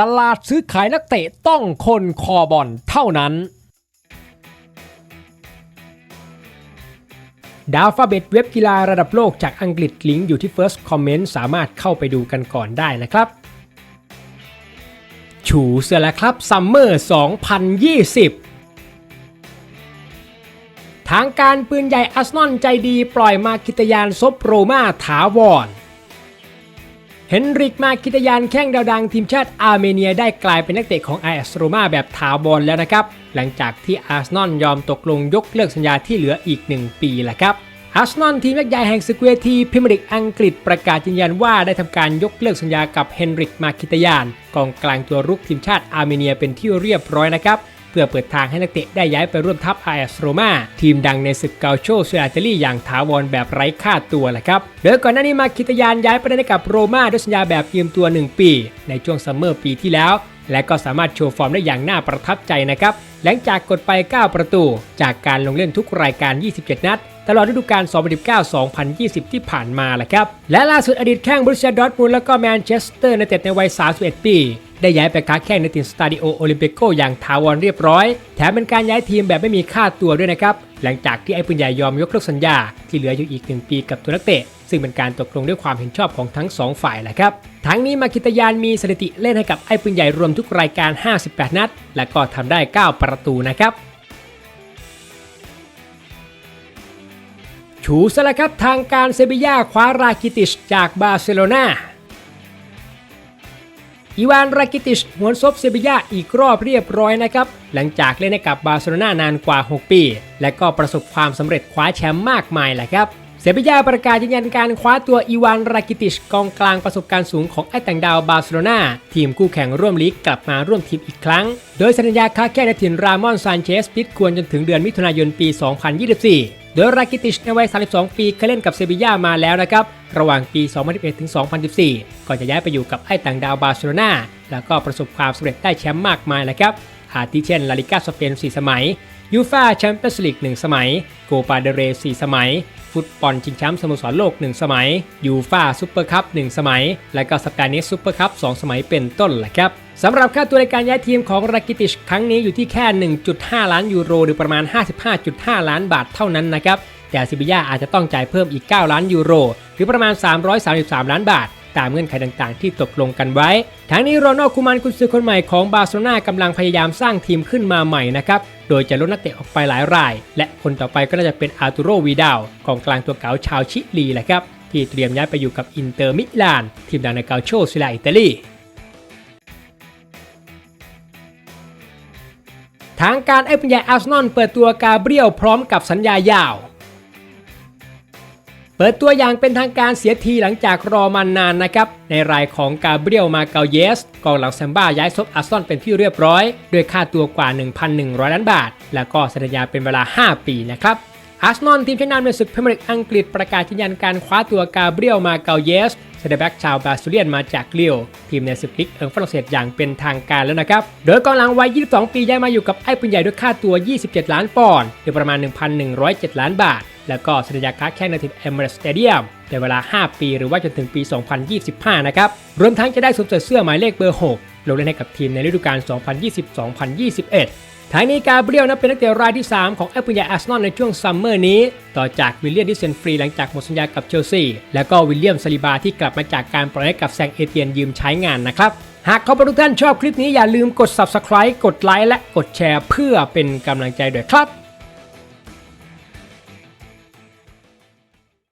ตลาดซื้อขายนักเตะต้องคนคอบอลเท่านั้น ดาวฟาเบตเว็บกีฬาระดับโลกจากอังกฤษลิงก์อยู่ที่ First Comment สามารถเข้าไปดูกันก่อนได้นะครับฉูเสียแล้วครับซัมเมอร์ 2020ทางการปืนใหญ่อาร์เซนอลใจดีปล่อยมาคิตยานซบโรมาถาวร เฮนริกมาคิตยานแข้งดาวดังทีมชาติอาร์เมเนียได้กลายเป็นนักเตะของไอ s สโรมาแบบถาวรแล้วนะครับ หลังจากที่อาร์เซนอลยอมตกลงยกเลิกสัญญาที่เหลืออีก 1 ปีแหละครับอาร์เซนอลทีมยักษ์ใหญ่แห่งสกเวทีพรีเมียร์ลีกอังกฤษประกาศยืนยันว่าได้ทำการยกเลิกสัญญากับเฮนริกมาคิตยานกองกลางตัวรุกทีมชาติอาร์เมเนียเป็นที่เรียบร้อยนะครับ เพื่อเปิดทางให้นักเตะได้ย้ายไปร่วมทัพไอ s สโรมาทีมดังในศึกเกาโชเซอาเตลี่อย่างถาวรแบบไร้ค่าตัวแหละครับ โดยก่อนหน้านี้มาคิตยานย้ายไปได้กับโรม่าด้วยสัญญาแบบยืมตัว 1 ปี ในช่วงซัมเมอร์ปีที่แล้ว และก็สามารถโชว์ฟอร์มได้อย่างน่าประทับใจนะครับหลังจากกดไป 9 ประตู จากการลงเล่นทุกรายการ 27 นัดตลอดฤดูกาล 2019-2020 ที่ผ่านมาแหละครับ และล่าสุดอดีตแข้งบรูเซียดอร์ทมุนด์แล้วก็แมนเชสเตอร์ในเต็ดในวัย 31 ปี ได้ย้ายไปค้าแข่งในทีมสตาดิโอโอลิมปิโกอย่างถาวรเรียบร้อย แถมเป็นการย้ายทีมแบบไม่มีค่าตัวด้วยนะครับ หลังจากที่ไอ้ปืนใหญ่ยอมยกเลิกสัญญา ที่เหลืออยู่อีก1ปีกับตัวนักเตะ ซึ่งเป็นการตกลงด้วยความเห็นชอบของทั้ง 2 ฝ่ายแหละครับทั้งนี้มาคิตยานมีสถิติเล่นให้กับไอ้ปืนใหญ่รวมทุกรายการ 58 นัด และก็ทำได้ 9 ประตูนะครับฉูซะแล้วครับทางการเซบีย่าคว้ารากิติชจากบาร์เซโลนา อีวานรากิติชหวนซบเซบียาอีกรอบเรียบร้อยนะครับ หลังจากเล่นให้กับบาร์เซโลนานานกว่า 6 ปี และก็ประสบความสำเร็จคว้าแชมป์มากมายแหละครับเซบียาประกาศยืนยันการคว้าตัวอีวานรากิติชกองกลางประสบการณ์สูงของไอแต่งดาวบาร์เซโลนาทีมคู่แข่งร่วมลีกกลับมาร่วมทีมอีกครั้ง โดยสัญญาค้าแค่ในถิ่นรามอนซานเชสปิดควรจนถึงเดือนมิถุนายนปี 2024 โดยรากิติชในวัย 32 ปีเคยเล่นกับเซบียามาแล้วนะครับ ระหว่างปี 2011 ถึง 2014 ก่อนจะย้ายไปอยู่กับไอ้ต่างดาวบาร์เซโลนาแล้วก็ประสบความสำเร็จได้แชมป์มากมายแหละครับอาทิเช่น ลาลิกาสเปน 4 สมัย ยูฟาแชมเปี้ยนส์ลีก 1 สมัย โกปาเดเร 4 สมัย ฟุตบอลชิงแชมป์สโมสรโลก 1 สมัย ยูฟาซูเปอร์คัพ 1 สมัย และก็สปานิสซูเปอร์คัพ 2 สมัยเป็นต้นแหละครับ สำหรับค่าตัวในการย้ายทีมของรากิติชครั้งนี้อยู่ที่แค่ 1.5 ล้านยูโร หรือประมาณ 55.5 ล้านบาทเท่านั้นนะครับ แต่ซิบิยาอาจจะต้องจ่ายเพิ่มอีก 9 ล้านยูโร หรือประมาณ 333 ล้านบาท ตามเงื่อนไขต่างๆ ที่ตกลงกันไว้ ทั้งนี้โรนัลด์คูมันกุนซือคนใหม่ของบาร์เซโลนากำลังพยายามสร้างทีมขึ้นมาใหม่นะครับ โดยจะลดนักเตะออกไปหลายราย และคนต่อไปก็น่าจะเป็นอาร์ตูโรวีดาลกองกลางตัวเก๋าชาวชิลีแหละครับที่เตรียมย้ายไปอยู่กับอินเตอร์มิลาน ทีมดังในเกาโชซิลาอิตาลีทางการไอ้ปัญญาอาร์เซนอลเปิดตัวกาเบรียลพร้อมกับสัญญายาว ปิดตัวอย่างเป็นทางการเสียทีหลังจากรอมานานนะครับ ในรายของกาเบรียลมาเกาเยสกองหลังแซมบ้าย้ายซบอาร์ซอลเป็นที่เรียบร้อยด้วยค่าตัวกว่า 1,100 ล้านบาท แล้วก็สัญญาเป็นเวลา 5 ปีนะครับอาร์เซนอลทีมชั้นนำในศึกพรีเมียร์ลีกอังกฤษประกาศยืนยันการคว้าตัวกาเบรียลมาเกาเยสเซนเตแบ็กชาวบราซิเลียนมาจากเลิโอทีมในศึกลีกเอิงฝรั่งเศสอย่างเป็นทางการแล้วนะครับ โดยกองหลังวัย 22 ปีย้ายมาอยู่กับไอ้ปืนใหญ่ด้วยค่าตัว 27 ล้านปอนด์หรือประมาณ 1,107 ล้านบาท แล้วก็สัญญาค้าแข่งในทีมเอเมเรสสเตเดียมเป็นเวลา 5 ปีหรือว่าจนถึงปี 2025 นะครับ รวมทั้งจะได้สวมใส่เสื้อหมายเลขเบอร์ 6 ลงเล่นให้กับทีมในฤดูกาล 2020-2021ทางนี้กาเบรียลนั้นเป็นนักเตะรายที่ 3 ของแอปเปิลใหญ่อาร์เซนอลในช่วงซัมเมอร์นี้ ต่อจากวิลเลียมดิเซนฟรีหลังจากหมดสัญญากับเชลซี และก็วิลเลียมซาลิบาที่กลับมาจากการปล่อยให้กับแซงเอเตียนยืมใช้งานนะครับหากเขาทุกท่านชอบคลิปนี้อย่าลืมกด subscribe กดไลค์และกดแชร์เพื่อเป็นกำลังใจด้วยครับ